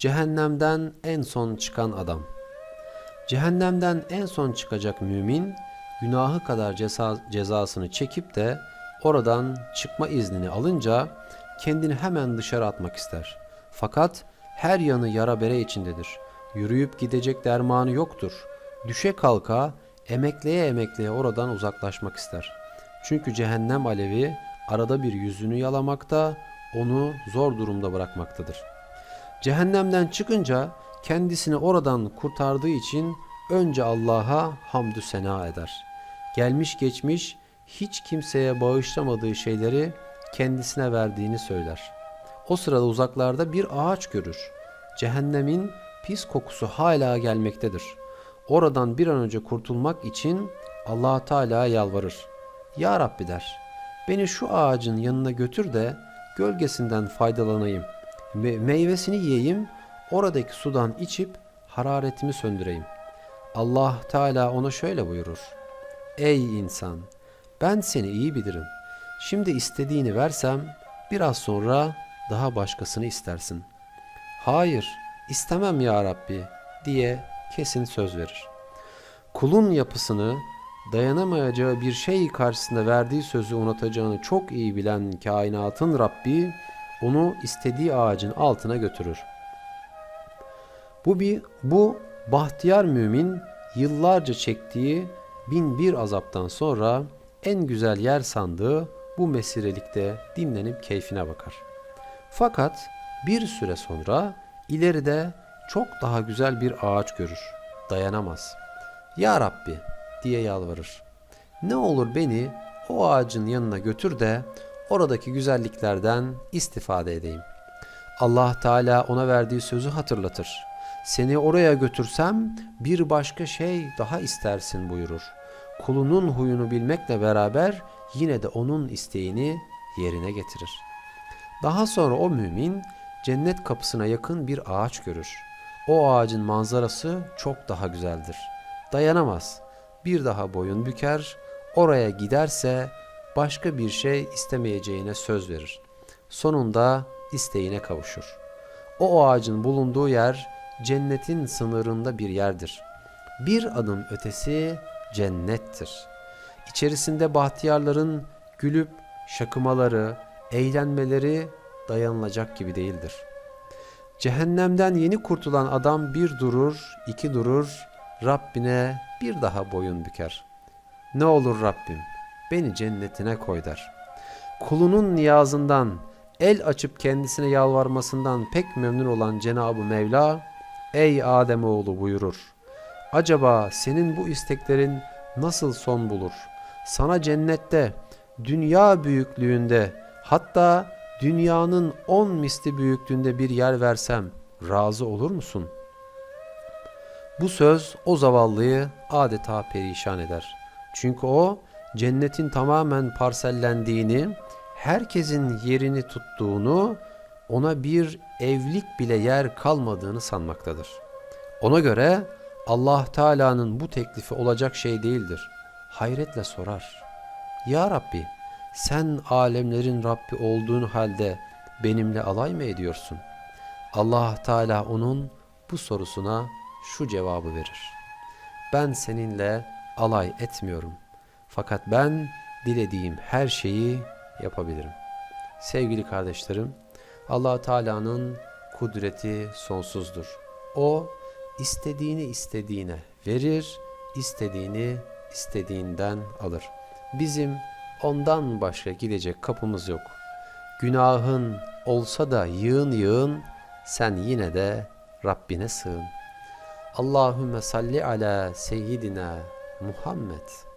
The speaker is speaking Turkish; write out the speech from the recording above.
Cehennemden en son çıkan adam. Cehennemden en son çıkacak mümin, günahı kadar ceza, cezasını çekip de oradan çıkma iznini alınca kendini hemen dışarı atmak ister. Fakat her yanı yara bere içindedir. Yürüyüp gidecek dermanı yoktur. Düşe kalka, emekleye emekleye oradan uzaklaşmak ister. Çünkü cehennem alevi arada bir yüzünü yalamakta, onu zor durumda bırakmaktadır. Cehennemden çıkınca kendisini oradan kurtardığı için önce Allah'a hamdü sena eder. Gelmiş geçmiş hiç kimseye bağışlamadığı şeyleri kendisine verdiğini söyler. O sırada uzaklarda bir ağaç görür. Cehennemin pis kokusu hala gelmektedir. Oradan bir an önce kurtulmak için allah Teala'ya yalvarır. Ya Rabbi der, beni şu ağacın yanına götür de gölgesinden faydalanayım. Me- meyvesini yiyeyim, oradaki sudan içip hararetimi söndüreyim. Allah Teala ona şöyle buyurur. Ey insan! Ben seni iyi bilirim. Şimdi istediğini versem biraz sonra daha başkasını istersin. Hayır, istemem ya Rabbi diye kesin söz verir. Kulun yapısını dayanamayacağı bir şey karşısında verdiği sözü unutacağını çok iyi bilen kainatın Rabbi onu istediği ağacın altına götürür. Bu bir bu bahtiyar mümin yıllarca çektiği bin bir azaptan sonra en güzel yer sandığı bu mesirelikte dinlenip keyfine bakar. Fakat bir süre sonra ileride çok daha güzel bir ağaç görür. Dayanamaz. Ya Rabbi diye yalvarır. Ne olur beni o ağacın yanına götür de oradaki güzelliklerden istifade edeyim. Allah Teala ona verdiği sözü hatırlatır. Seni oraya götürsem bir başka şey daha istersin buyurur. Kulunun huyunu bilmekle beraber yine de onun isteğini yerine getirir. Daha sonra o mümin cennet kapısına yakın bir ağaç görür. O ağacın manzarası çok daha güzeldir. Dayanamaz. Bir daha boyun büker, oraya giderse başka bir şey istemeyeceğine söz verir. Sonunda isteğine kavuşur. O ağacın bulunduğu yer cennetin sınırında bir yerdir. Bir adım ötesi cennettir. İçerisinde bahtiyarların gülüp şakımaları, eğlenmeleri dayanılacak gibi değildir. Cehennemden yeni kurtulan adam bir durur, iki durur, Rabbine bir daha boyun büker. Ne olur Rabbim, beni cennetine koy der. Kulunun niyazından, el açıp kendisine yalvarmasından pek memnun olan Cenab-ı Mevla, Ey Ademoğlu buyurur. Acaba senin bu isteklerin nasıl son bulur? Sana cennette, dünya büyüklüğünde, hatta dünyanın on misli büyüklüğünde bir yer versem razı olur musun? Bu söz o zavallıyı adeta perişan eder. Çünkü o cennetin tamamen parsellendiğini, herkesin yerini tuttuğunu, ona bir evlik bile yer kalmadığını sanmaktadır. Ona göre Allah Teala'nın bu teklifi olacak şey değildir. Hayretle sorar. Ya Rabbi sen alemlerin Rabbi olduğun halde benimle alay mı ediyorsun? Allah Teala onun bu sorusuna şu cevabı verir. Ben seninle alay etmiyorum. Fakat ben dilediğim her şeyi yapabilirim. Sevgili kardeşlerim, Allah Teala'nın kudreti sonsuzdur. O istediğini istediğine verir, istediğini istediğinden alır. Bizim ondan başka gidecek kapımız yok. Günahın olsa da yığın yığın sen yine de Rabbine sığın. Allahümme salli ala seyyidina Muhammed.